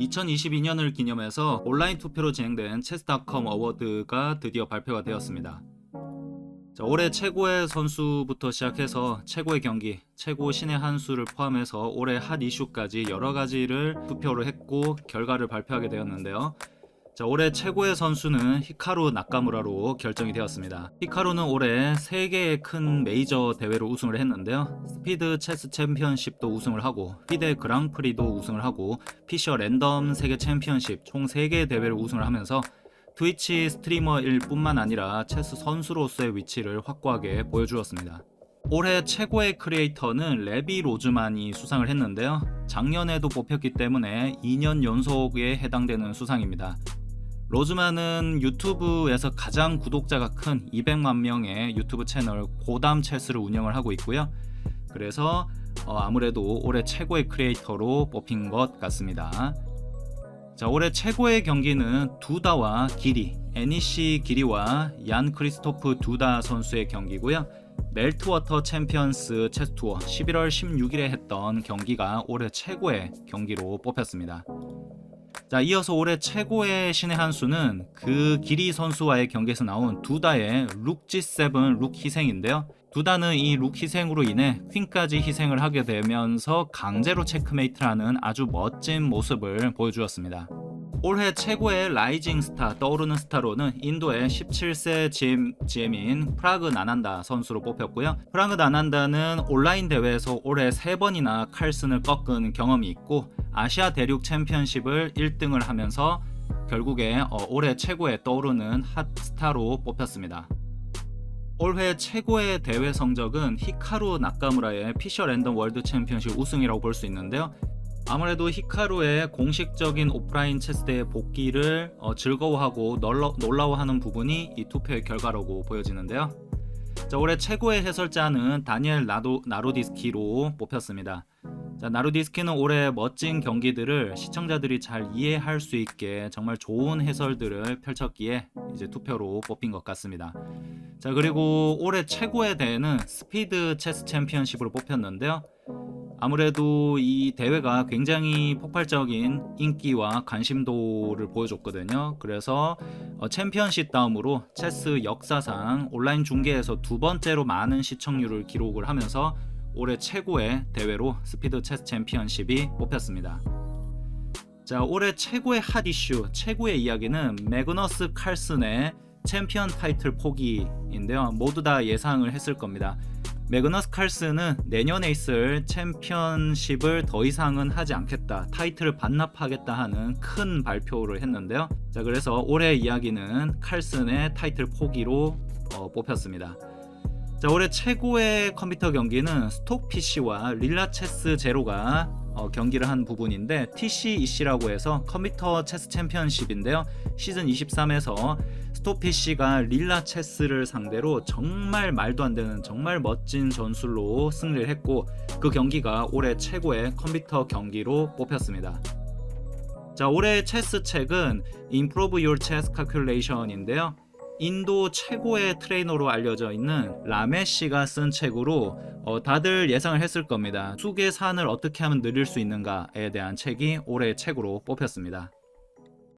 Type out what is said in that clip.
2022년을 기념해서 온라인 투표로 진행된 체스닷컴 어워드가 드디어 발표가 되었습니다. 자, 올해 최고의 선수부터 시작해서 최고의 경기, 최고 신의 한 수를 포함해서 올해 핫 이슈까지 여러 가지를 투표를 했고 결과를 발표하게 되었는데요. 자, 올해 최고의 선수는 히카루 나카무라로 결정이 되었습니다. 히카루는 올해 3개의 큰 메이저 대회를 우승을 했는데요. 스피드 체스 챔피언십도 우승을 하고, 피데 그랑프리도 우승을 하고, 피셔 랜덤 세계 챔피언십 총 3개의 대회를 우승을 하면서 트위치 스트리머일 뿐만 아니라 체스 선수로서의 위치를 확고하게 보여주었습니다. 올해 최고의 크리에이터는 레비 로즈만이 수상을 했는데요. 작년에도 뽑혔기 때문에 2년 연속에 해당되는 수상입니다. 로즈만은 유튜브에서 가장 구독자가 큰 200만 명의 유튜브 채널 고담 체스를 운영을 하고 있고요. 그래서 어, 아무래도 올해 최고의 크리에이터로 뽑힌 것 같습니다. 자, 올해 최고의 경기는 두다와 기리, 애니시 기리와 얀 크리스토프 두다 선수의 경기고요. 멜트워터 챔피언스 체스 투어 11월 16일에 했던 경기가 올해 최고의 경기로 뽑혔습니다. 자, 이어서 올해 최고의 신의 한 수는 그 기리 선수와의 경기에서 나온 두다의 룩 G7 룩 희생인데요. 두다는 이 룩 희생으로 인해 퀸까지 희생을 하게 되면서 강제로 체크메이트라는 아주 멋진 모습을 보여주었습니다. 올해 최고의 라이징 스타 떠오르는 스타로는 인도의 17세 GM, GM인 프라그 나난다 선수로 뽑혔고요. 프라그 나난다는 온라인 대회에서 올해 3번이나 칼슨을 꺾은 경험이 있고 아시아 대륙 챔피언십을 1등을 하면서 결국에 어, 올해 최고의 떠오르는 핫 스타로 뽑혔습니다. 올해 최고의 대회 성적은 히카루 나카무라의 피셔 랜덤 월드 챔피언십 우승이라고 볼 수 있는데요. 아무래도 히카루의 공식적인 오프라인 체스대회 복귀를 어, 즐거워하고 널러, 놀라워하는 부분이 이 투표의 결과라고 보여지는데요. 자, 올해 최고의 해설자는 다니엘 나도, 나루디스키로 뽑혔습니다. 자, 나루디스키는 올해 멋진 경기들을 시청자들이 잘 이해할 수 있게 정말 좋은 해설들을 펼쳤기에 이제 투표로 뽑힌 것 같습니다. 자, 그리고 올해 최고의 대회는 스피드 체스 챔피언십으로 뽑혔는데요. 아무래도 이 대회가 굉장히 폭발적인 인기와 관심도를 보여줬거든요. 그래서 어, 챔피언십 다음으로 체스 역사상 온라인 중계에서 두 번째로 많은 시청률을 기록을 하면서 올해 최고의 대회로 스피드 체스 챔피언십이 뽑혔습니다. 자, 올해 최고의 핫 이슈, 최고의 이야기는 매그너스 칼슨의 챔피언 타이틀 포기인데요. 모두 다 예상을 했을 겁니다. 매그너스 칼슨은 내년에 있을 챔피언십을 더 이상은 하지 않겠다. 타이틀을 반납하겠다 하는 큰 발표를 했는데요. 자, 그래서 올해 이야기는 칼슨의 타이틀 포기로 어, 뽑혔습니다. 자, 올해 최고의 컴퓨터 경기는 스톡 PC와 릴라 체스 제로가 어, 경기를 한 부분인데 TCEC라고 해서 컴퓨터 체스 챔피언십인데요. 시즌 23에서 스톡 PC가 릴라 체스를 상대로 정말 말도 안 되는 정말 멋진 전술로 승리를 했고 그 경기가 올해 최고의 컴퓨터 경기로 뽑혔습니다. 자, 올해 체스 책은 Improve Your Chess Calculation인데요. 인도 최고의 트레이너로 알려져 있는 라메 씨가 쓴 책으로 어, 다들 예상을 했을 겁니다. 수계 산을 어떻게 하면 늘릴 수 있는가에 대한 책이 올해 책으로 뽑혔습니다.